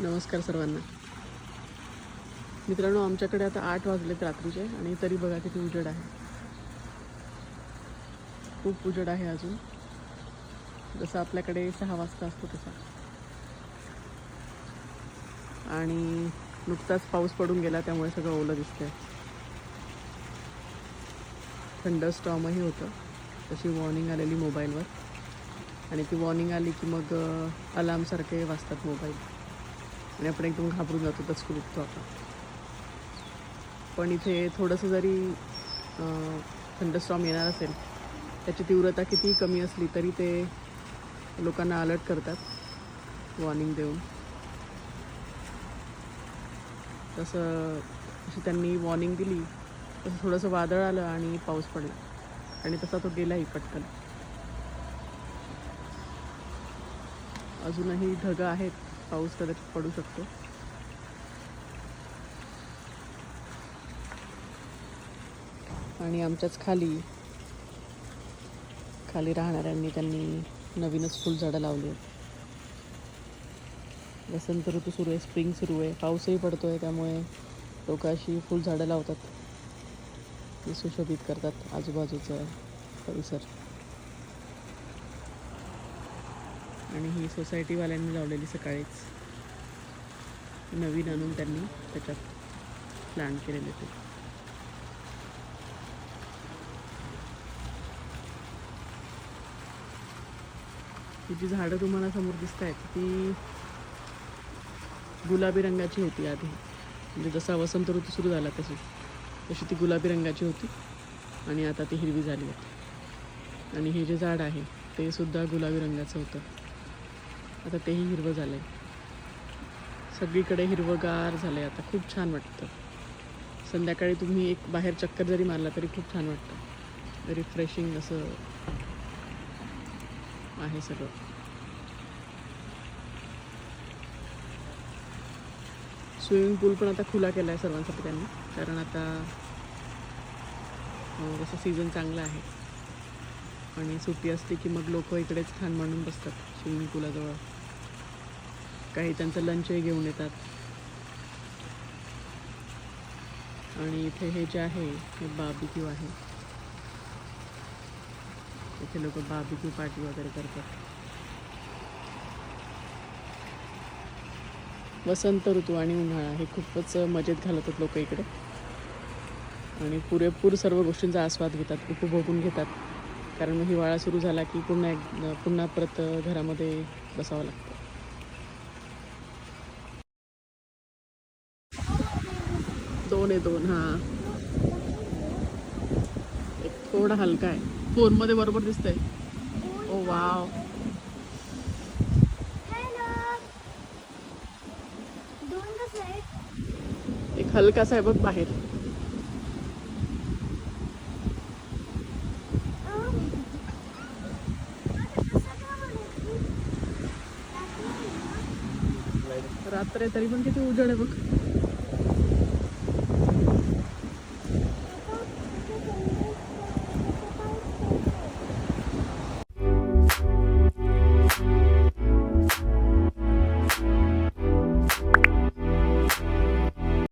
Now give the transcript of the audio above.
नमस्कार सर्वांना. मित्रांनो आमच्याकडे आता आठ वाजलेत रात्रीचे आणि तरी बघा किती उजेड आहे. खूप उजेड आहे अजून. जसं आपल्याकडे सहा वाजता असतो तसा. आणि नुकताच पाऊस पडून गेला त्यामुळे सगळं ओलं दिसतंय. थंडरस्टॉर्मही स्टॉमही होतं. तशी वॉर्निंग आलेली मोबाईलवर. आणि ती वॉर्निंग आली की मग अलार्मसारखे वाजतात मोबाईल आणि आपण एकदम घाबरून जातो तसं उठतो आपण पण इथे थोडंसं जरी थंडस्टॉम येणार असेल त्याची तीव्रता किती कमी असली तरी ते लोकांना अलर्ट करतात. वॉर्निंग देऊन. तसं जशी त्यांनी वॉर्निंग दिली. तसं थोडंसं वादळ आलं आणि पाऊस पडला. आणि तसा तो गेलाही पटकन. अजूनही ढगं आहेत. पाऊस कदाचित पडू शकतो. आणि आमच्याच खाली खाली राहणाऱ्यांनी त्यांनी नवीनच फुलझाडं लावली आहेत. वसंत ऋतू सुरू आहे स्प्रिंग सुरू आहे. पाऊसही पडतो आहे त्यामुळे लोक अशी फुलझाडं लावतात. ते सुशोभित करतात आजूबाजूचा परिसर. आणि ही सोसायटीवाल्यांनी लावलेली सकाळीच नवीन आणून त्यांनी त्याच्यात प्लॅन केलेले ते. ही जी झाडं तुम्हाला समोर दिसत आहेत ती गुलाबी रंगाची होती आधी. म्हणजे जसा वसंत ऋतू सुरू झाला तशी तशी ती गुलाबी रंगाची होती. आणि आता ती हिरवी झाली होती. आणि हे जे झाड आहे ते सुद्धा गुलाबी रंगाचं होतं. आता तेही हिरवं झालं आहे सगळीकडे हिरवंगार झालं आहे आता. खूप छान वाटतं. संध्याकाळी तुम्ही एक बाहेर चक्कर जरी मारला तरी खूप छान वाटतं. रिफ्रेशिंग असं आहे सगळं. स्विमिंग पूल पण आता खुला केला आहे सर्वांसाठी त्यांनी. कारण आता जसं सीझन चांगला आहे. आणि सुट्टी असते की मग लोक इकडेच छान म्हणून बसतात स्विमिंग पूलाजवळ काही त्यांचं लंचही घेऊन येतात. आणि इथे हे जे आहे हे बाबिक्यू आहे. इथे लोक बाबिक्यू पार्टी वगैरे करतात. वसंत ऋतू आणि उन्हाळा हे खूपच मजेत घालवतात लोक इकडे. आणि पुरेपूर सर्व गोष्टींचा आस्वाद घेतात उपभोगून घेतात. कारण मग हिवाळा सुरू झाला की पुन्हा एक पुन्हा परत घरामध्ये बसावं लागतं. दोन आहे दोन हां. एक थोडा हलका आहे. फोनमध्ये बरोबर दिसतंय. ओ वाव दोन कसं आहेत एक हलकासा आहे बघ बाहेर. रात्र आहे तरी पण किती उजड आहे बघ.